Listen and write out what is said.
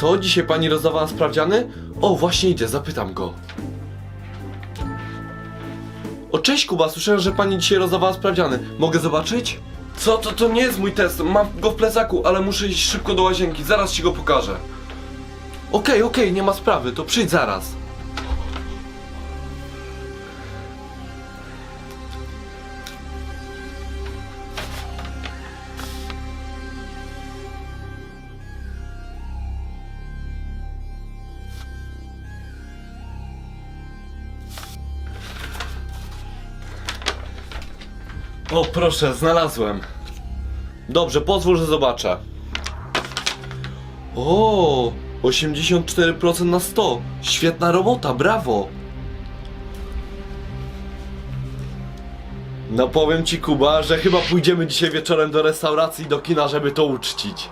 Co? Dzisiaj pani rozdawała sprawdziany? O, właśnie idzie, zapytam go. O, cześć Kuba, słyszałem, że pani dzisiaj rozdawała sprawdziany. Mogę zobaczyć? Co? To, to nie jest mój test, mam go w plecaku, ale muszę iść szybko do łazienki, zaraz ci go pokażę. Okej, okej, nie ma sprawy, to przyjdź zaraz. O, proszę, znalazłem. Dobrze, pozwól, że zobaczę. O, 84% na 100. Świetna robota, brawo. No powiem ci Kuba, że chyba pójdziemy dzisiaj wieczorem do restauracji i do kina, żeby to uczcić.